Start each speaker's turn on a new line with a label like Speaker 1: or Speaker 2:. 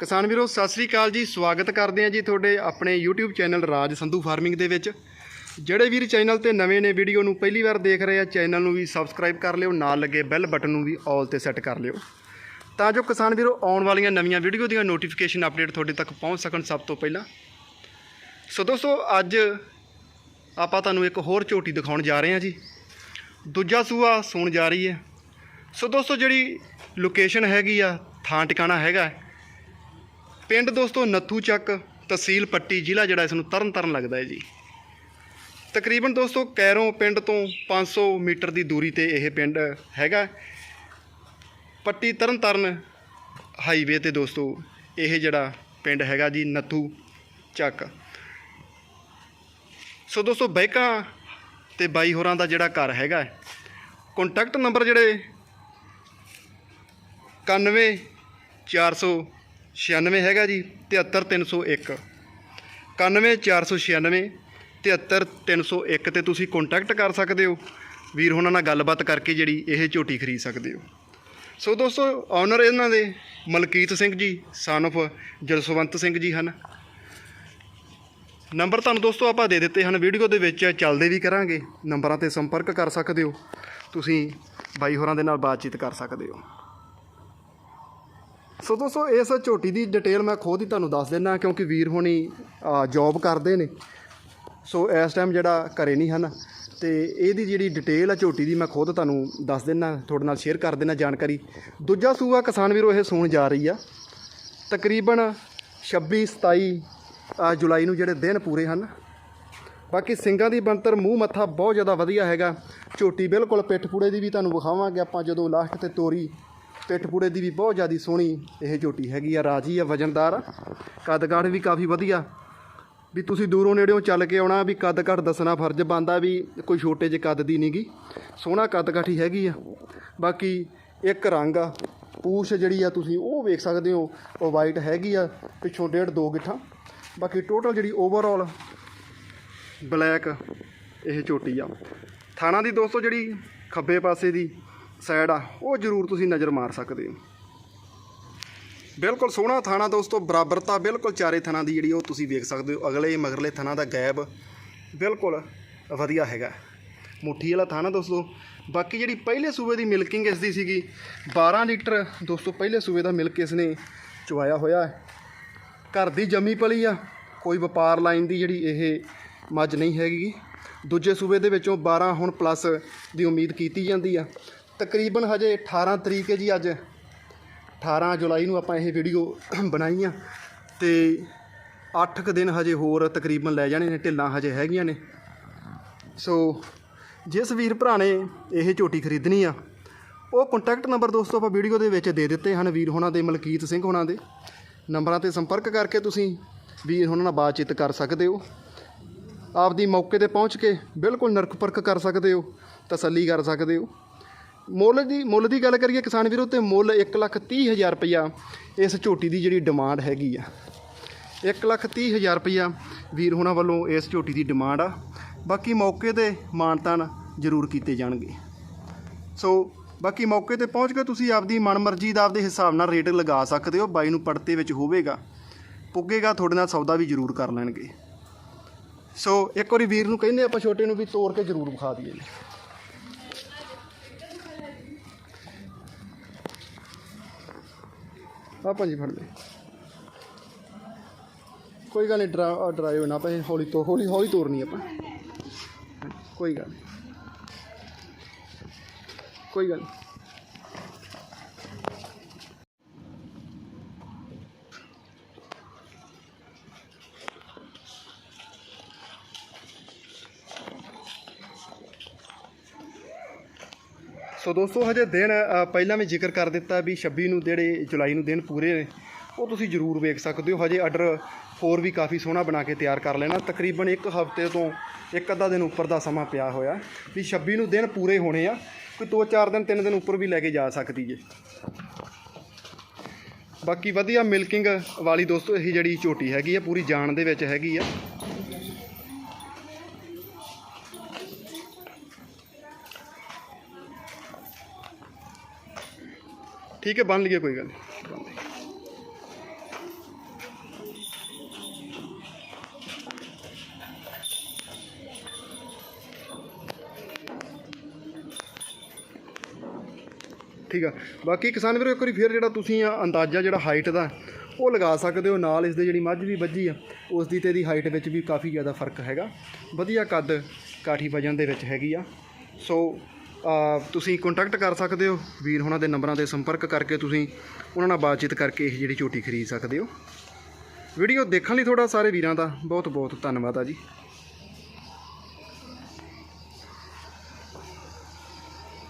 Speaker 1: ਕਿਸਾਨ ਵੀਰੋ, ਸਤਿ ਸ੍ਰੀ ਅਕਾਲ ਜੀ। ਸਵਾਗਤ ਕਰਦੇ ਹਾਂ ਜੀ ਤੁਹਾਡੇ ਆਪਣੇ YouTube channel Raj Sandhu farming ਦੇ ਵਿੱਚ। ਜਿਹੜੇ ਵੀਰ ਚੈਨਲ ਤੇ ਨਵੇਂ ਨੇ, ਵੀਡੀਓ ਨੂੰ ਪਹਿਲੀ ਵਾਰ ਦੇਖ ਰਹੇ ਆ, ਚੈਨਲ ਨੂੰ ਵੀ ਸਬਸਕ੍ਰਾਈਬ ਕਰ ਲਿਓ, ਨਾਲ ਲੱਗੇ ਬੈਲ ਬਟਨ ਨੂੰ ਵੀ ਆਲ ਤੇ ਸੈੱਟ ਕਰ ਲਿਓ। ਤਾਂ ਜੋ ਕਿਸਾਨ ਵੀਰੋ, ਆਉਣ ਵਾਲੀਆਂ ਨਵੀਆਂ ਵੀਡੀਓ ਦੀਆਂ ਨੋਟੀਫਿਕੇਸ਼ਨ ਅਪਡੇਟ ਤੁਹਾਡੇ ਤੱਕ ਪਹੁੰਚ ਸਕਣ ਸਭ ਤੋਂ ਪਹਿਲਾਂ। ਸੋ ਦੋਸਤੋ, ਅੱਜ ਆਪਾਂ ਤੁਹਾਨੂੰ ਇੱਕ ਹੋਰ ਝੋਟੀ ਦਿਖਾਉਣ ਜਾ ਰਹੇ ਹਾਂ ਜੀ। ਦੂਜਾ ਸੂਆ ਸੂਣ ਜਾ ਰਹੀ ਹੈ। ਸੋ ਦੋਸਤੋ, ਜਿਹੜੀ ਲੋਕੇਸ਼ਨ ਹੈਗੀ ਆ ਥਾਂ ਟਿਕਾਣਾ ਹੈਗਾ ਪਿੰਡ ਦੋਸਤੋ ਨੱਥੂ ਚੱਕ, ਤਹਿਸੀਲ ਪੱਟੀ, ਜ਼ਿਲ੍ਹਾ ਜਿਹੜਾ ਇਸ ਨੂੰ ਤਰਨ ਤਾਰਨ ਲੱਗਦਾ ਹੈ ਜੀ। ਤਕਰੀਬਨ ਦੋਸਤੋ ਕੈਰੋਂ ਪਿੰਡ ਤੋਂ 500 ਮੀਟਰ ਦੀ ਦੂਰੀ ਤੇ ਇਹ ਪਿੰਡ ਹੈਗਾ। ਪੱਟੀ ਤਰਨ ਤਾਰਨ ਹਾਈਵੇ ਤੇ ਦੋਸਤੋ ਇਹ ਜਿਹੜਾ ਪਿੰਡ ਹੈਗਾ ਜੀ, ਨੱਥੂ ਚੱਕ। ਸੋ ਦੋਸਤੋ ਬਾਈਕਾਂ ਤੇ ਬਾਈ ਹੋਰਾਂ ਦਾ ਜਿਹੜਾ ਘਰ ਹੈਗਾ ਕੰਟੈਕਟ ਨੰਬਰ ਜਿਹੜੇ 91 496 ਹੈਗਾ ਜੀ 73301 91496 73301 ਤੇ ਤੁਸੀਂ ਕੰਟੈਕਟ ਕਰ ਸਕਦੇ ਹੋ। ਵੀਰ ਉਹਨਾਂ ਨਾਲ ਗੱਲਬਾਤ ਕਰਕੇ ਜਿਹੜੀ ਇਹ ਝੋਟੀ ਖਰੀਦ ਸਕਦੇ ਹੋ। ਸੋ ਦੋਸਤੋ ਓਨਰ ਇਹਨਾਂ ਦੇ ਮਲਕੀਤ ਸਿੰਘ ਜੀ ਸਨ of ਜਲਸਵੰਤ ਸਿੰਘ ਜੀ ਹਨ। ਨੰਬਰ ਤੁਹਾਨੂੰ ਦੋਸਤੋ ਆਪਾਂ ਦੇ ਦਿੱਤੇ ਹਨ। ਵੀਡੀਓ ਦੇ ਵਿੱਚ ਚੱਲਦੇ ਵੀ ਕਰਾਂਗੇ। ਨੰਬਰਾਂ ਤੇ ਸੰਪਰਕ ਕਰ ਸਕਦੇ ਹੋ। ਤੁਸੀਂ ਬਾਈ ਹੋਰਾਂ ਦੇ ਨਾਲ ਬਾਤਚੀਤ ਕਰ ਸਕਦੇ ਹੋ। ਸੋ ਦੋਸਤੋ, ਇਸ ਝੋਟੀ ਦੀ ਡਿਟੇਲ ਮੈਂ ਖੁਦ ਹੀ ਤੁਹਾਨੂੰ ਦੱਸ ਦਿੰਦਾ, ਕਿਉਂਕਿ ਵੀਰ ਹੋਣੀ ਜੌਬ ਕਰਦੇ ਨੇ। ਸੋ ਇਸ ਟਾਈਮ ਜਿਹੜਾ ਘਰੇ ਨਹੀਂ ਹਨ ਤੇ ਇਹਦੀ ਜਿਹੜੀ ਡਿਟੇਲ ਆ ਝੋਟੀ ਦੀ ਮੈਂ ਖੁਦ ਤੁਹਾਨੂੰ ਦੱਸ ਦਿੰਦਾ, ਤੁਹਾਡੇ ਨਾਲ ਸ਼ੇਅਰ ਕਰ ਦਿੰਦਾ ਜਾਣਕਾਰੀ। ਦੂਜਾ ਸੂਆ ਕਿਸਾਨ ਵੀਰੋ, ਇਹ ਸੂਣ ਜਾ ਰਹੀ ਆ। ਤਕਰੀਬਨ 26 27 ਜੁਲਾਈ ਨੂੰ ਜਿਹੜੇ ਦਿਨ ਪੂਰੇ ਹਨ। ਬਾਕੀ ਸਿੰਘਾਂ ਦੀ ਬਣਤਰ ਮੂੰਹ ਮੱਥਾ ਬਹੁਤ ਜ਼ਿਆਦਾ ਵਧੀਆ ਹੈਗਾ। ਝੋਟੀ ਬਿਲਕੁਲ ਪਿੱਠ ਪੂੜੇ ਦੀ ਵੀ ਤੁਹਾਨੂੰ ਵਿਖਾਵਾਂਗੇ ਆਪਾਂ ਜਦੋਂ ਲਾਸਟ ਤੇ ਤੋਰੀ ਪਿੱਠ ਪੂੜੇ ਦੀ ਵੀ ਬਹੁਤ ਜ਼ਿਆਦਾ ਸੋਹਣੀ ਇਹ ਝੋਟੀ ਹੈਗੀ ਆ, ਰਾਜੀ ਆ, ਵਜਨਦਾਰ ਆ। ਕੱਦ-ਕਾਠ ਵੀ ਕਾਫੀ ਵਧੀਆ। ਵੀ ਤੁਸੀਂ ਦੂਰੋਂ ਨੇੜਿਓਂ ਚੱਲ ਕੇ ਆਉਣਾ, ਵੀ ਕੱਦ ਘੱਟ ਦੱਸਣਾ ਫਰਜ਼ ਬਣਦਾ ਵੀ ਕੋਈ ਛੋਟੇ ਜਿਹੇ ਕੱਦ ਦੀ ਨਹੀਂਗੀ ਸੋਹਣਾ ਕੱਦ ਕਾਠੀ ਹੈਗੀ ਆ। ਬਾਕੀ ਇੱਕ ਰੰਗ ਆ, ਪੂਛ ਜਿਹੜੀ ਆ ਤੁਸੀਂ ਉਹ ਵੇਖ ਸਕਦੇ ਹੋ, ਉਹ ਵਾਈਟ ਹੈਗੀ ਆ, ਪਿੱਛੋਂ ਡੇਢ ਦੋ ਗਿੱਠਾਂ। ਬਾਕੀ ਟੋਟਲ ਜਿਹੜੀ ਓਵਰਆਲ ਬਲੈਕ ਇਹ ਚੋਟੀ ਆ। ਥਾਣਾ ਦੀ ਦੋਸਤੋ ਜਿਹੜੀ ਖੱਬੇ ਪਾਸੇ ਦੀ ਸਾਈਡ ਆ, ਉਹ ਜ਼ਰੂਰ ਤੁਸੀਂ ਨਜ਼ਰ ਮਾਰ ਸਕਦੇ ਹੋ। ਬਿਲਕੁਲ ਸੋਹਣਾ ਥਾਣਾ ਦੋਸਤੋ, ਬਰਾਬਰਤਾ ਬਿਲਕੁਲ ਚਾਰੇ ਥਾਣਾ ਦੀ ਜਿਹੜੀ ਉਹ ਤੁਸੀਂ ਵੇਖ ਸਕਦੇ ਹੋ। ਅਗਲੇ ਮਗਰਲੇ ਥਾਣਾ ਦਾ ਗੈਬ ਬਿਲਕੁਲ ਵਧੀਆ ਹੈਗਾ। ਮੁੱਠੀ ਵਾਲਾ ਥਾਣਾ ਦੋਸਤੋ, ਬਾਕੀ ਜਿਹੜੀ ਪਹਿਲੇ ਸੂਬੇ ਦੀ ਮਿਲਕਿੰਗ ਇਸ ਦੀ ਸੀਗੀ 12 ਲੀਟਰ ਦੋਸਤੋ ਪਹਿਲੇ ਸੂਬੇ ਦਾ ਮਿਲਕ ਇਸ ਨੇ ਚੁਆਇਆ ਹੋਇਆ ਹੈ। ਘਰ ਦੀ ਜੰਮੀ ਪਲੀ ਆ, ਕੋਈ ਵਪਾਰ ਲਾਈਨ ਦੀ ਜਿਹੜੀ ਇਹ ਮੱਝ ਨਹੀਂ ਹੈਗੀ। ਦੂਜੇ ਸੂਬੇ ਦੇ ਵਿੱਚੋਂ 12 ਹੁਣ ਪਲੱਸ ਦੀ ਉਮੀਦ ਕੀਤੀ ਜਾਂਦੀ ਆ। ਤਕਰੀਬਨ ਹਜੇ 18 ਤਰੀਕ ਹੈ ਜੀ ਅੱਜ। 18 ਜੁਲਾਈ ਨੂੰ ਆਪਾਂ ਇਹ ਵੀਡੀਓ ਬਣਾਈ ਆ ਤੇ 8 ਕੁ ਦਿਨ ਹਜੇ ਹੋਰ ਤਕਰੀਬਨ ਲੈ ਜਾਣੇ ਨੇ, ਢਿੱਲਾਂ ਹਜੇ ਹੈਗੀਆਂ ਨੇ। ਸੋ ਜਿਸ ਵੀਰ ਭਰਾ ਨੇ ਇਹ ਝੋਟੀ ਖਰੀਦਣੀ ਆ, ਉਹ ਕੰਟੈਕਟ ਨੰਬਰ ਦੋਸਤੋ ਆਪਾਂ ਵੀਡੀਓ ਦੇ ਵਿੱਚ ਦੇ ਦਿੱਤੇ ਹਨ ਵੀਰ ਹੋਣਾ ਦੇ, ਮਲਕੀਤ ਸਿੰਘ ਹੋਣਾ ਦੇ। ਨੰਬਰਾਂ ਤੇ ਸੰਪਰਕ ਕਰਕੇ ਤੁਸੀਂ ਵੀਰ ਹੋਣਾ ਨਾਲ ਬਾਤਚੀਤ ਕਰ ਸਕਦੇ ਹੋ। ਆਪਦੀ ਮੌਕੇ ਤੇ ਪਹੁੰਚ ਕੇ ਬਿਲਕੁਲ ਨਰਕ ਪਰਖ ਕਰ ਸਕਦੇ ਹੋ, ਤਸੱਲੀ ਕਰ ਸਕਦੇ ਹੋ। ਮੁੱਲ ਦੀ ਮੁੱਲ ਦੀ ਗੱਲ ਕਰੀਏ ਕਿਸਾਨ ਵੀਰੋ ਤੇ ਮੁੱਲ 130000 ਰੁਪਇਆ ਇਸ ਝੋਟੀ ਦੀ ਜਿਹੜੀ ਡਿਮਾਂਡ ਹੈਗੀ ਆ। 130000 ਰੁਪਇਆ ਵੀਰ ਹੋਣਾ ਵੱਲੋਂ ਇਸ ਝੋਟੀ ਦੀ ਡਿਮਾਂਡ ਆ। ਬਾਕੀ ਮੌਕੇ ਤੇ ਮਾਨਤਾਨ ਜ਼ਰੂਰ ਕੀਤੇ ਜਾਣਗੇ। ਸੋ ਬਾਕੀ ਮੌਕੇ ਤੇ ਪਹੁੰਚ ਕੇ ਤੁਸੀਂ ਆਪਦੀ ਮਨਮਰਜ਼ੀ ਦਾ ਆਪਦੇ ਹਿਸਾਬ ਨਾਲ ਰੇਟ ਲਗਾ ਸਕਦੇ ਹੋ। ਬਾਈ ਨੂੰ ਪੜਤੇ ਵਿੱਚ ਹੋਵੇਗਾ। ਪੁੱਗੇਗਾ ਤੁਹਾਡੇ ਨਾਲ ਸੌਦਾ ਵੀ ਜ਼ਰੂਰ ਕਰ ਲੈਣਗੇ। ਸੋ ਇੱਕ ਵਾਰੀ ਵੀਰ ਨੂੰ ਕਹਿੰਦੇ ਆਪਾਂ ਛੋਟੇ ਨੂੰ ਵੀ ਤੋੜ ਕੇ ਜ਼ਰੂਰ ਵਿਖਾ ਦਈਏ। ਆ ਭਾਜੀ ਫੜ ਲੈ ਕੋਈ ਗੱਲ ਨਹੀਂ ਡਰਾ ਡਰਾਈਵ ਨਾ ਪਏ ਹੌਲੀ ਤੋਂ ਹੌਲੀ ਹੌਲੀ ਤੋਰਨੀ ਆਪਾਂ ਕੋਈ ਗੱਲ ਨਹੀਂ ਕੋਈ ਗੱਲ ਨਹੀਂ ਸੋ ਦੋਸਤੋ, ਹਜੇ ਦਿਨ ਪਹਿਲਾਂ ਵੀ ਜ਼ਿਕਰ ਕਰ ਦਿੱਤਾ ਵੀ 26 ਨੂੰ ਜਿਹੜੇ ਜੁਲਾਈ ਨੂੰ ਦਿਨ ਪੂਰੇ ਨੇ, ਉਹ ਤੁਸੀਂ ਜ਼ਰੂਰ ਵੇਖ ਸਕਦੇ ਹੋ। ਹਜੇ ਆਰਡਰ ਹੋਰ ਵੀ ਕਾਫੀ ਸੋਹਣਾ ਬਣਾ ਕੇ ਤਿਆਰ ਕਰ ਲੈਣਾ। ਤਕਰੀਬਨ ਇੱਕ ਹਫ਼ਤੇ ਤੋਂ ਇੱਕ ਅੱਧਾ ਦਿਨ ਉੱਪਰ ਦਾ ਸਮਾਂ ਪਿਆ ਹੋਇਆ ਵੀ 26 ਨੂੰ ਦਿਨ ਪੂਰੇ ਹੋਣੇ ਆ। ਕੋਈ 2-4 ਦਿਨ 3 ਦਿਨ ਉੱਪਰ ਵੀ ਲੈ ਕੇ ਜਾ ਸਕਦੀ ਜੇ। ਬਾਕੀ ਵਧੀਆ ਮਿਲਕਿੰਗ ਵਾਲੀ ਦੋਸਤੋ, ਇਹ ਜਿਹੜੀ ਝੋਟੀ ਹੈਗੀ ਆ, ਪੂਰੀ ਜਾਨ ਦੇ ਵਿੱਚ ਹੈਗੀ ਆ। ਠੀਕ ਹੈ, ਬੰਨ ਲਈਏ, ਕੋਈ ਗੱਲ ਨਹੀਂ। ਠੀਕ ਆ। ਬਾਕੀ ਕਿਸਾਨ ਵੀਰੋ, ਇੱਕ ਵਾਰੀ ਫੇਰ ਜਿਹੜਾ ਤੁਸੀਂ ਆ ਅੰਦਾਜ਼ਾ ਜਿਹੜਾ ਹਾਈਟ ਦਾ, ਉਹ ਲਗਾ ਸਕਦੇ ਹੋ, ਨਾਲ ਇਸ ਦੇ ਜਿਹੜੀ ਮੱਝ ਵੀ ਵੱਜੀ ਆ, ਉਸ ਦੀ ਤੇ ਦੀ ਹਾਈਟ ਵਿੱਚ ਵੀ ਕਾਫੀ ਜ਼ਿਆਦਾ ਫ਼ਰਕ ਹੈਗਾ। ਵਧੀਆ ਕੱਦ ਕਾਠੀ ਵਜਨ ਦੇ ਵਿੱਚ ਹੈਗੀ ਆ। ਸੋ ਤੁਸੀਂ ਕੰਟੈਕਟ ਕਰ ਸਕਦੇ ਹੋ। ਵੀਰ ਉਹਨਾਂ ਦੇ ਨੰਬਰਾਂ ਤੇ ਸੰਪਰਕ ਕਰਕੇ ਤੁਸੀਂ ਉਹਨਾਂ ਨਾਲ ਬਾਤਚੀਤ ਕਰਕੇ ਇਹ ਜਿਹੜੀ ਝੋਟੀ ਖਰੀਦ ਸਕਦੇ ਹੋ। ਵੀਡੀਓ ਦੇਖਣ ਲਈ ਤੁਹਾਡਾ ਸਾਰੇ ਵੀਰਾਂ ਦਾ ਬਹੁਤ ਬਹੁਤ ਧੰਨਵਾਦ ਆ ਜੀ।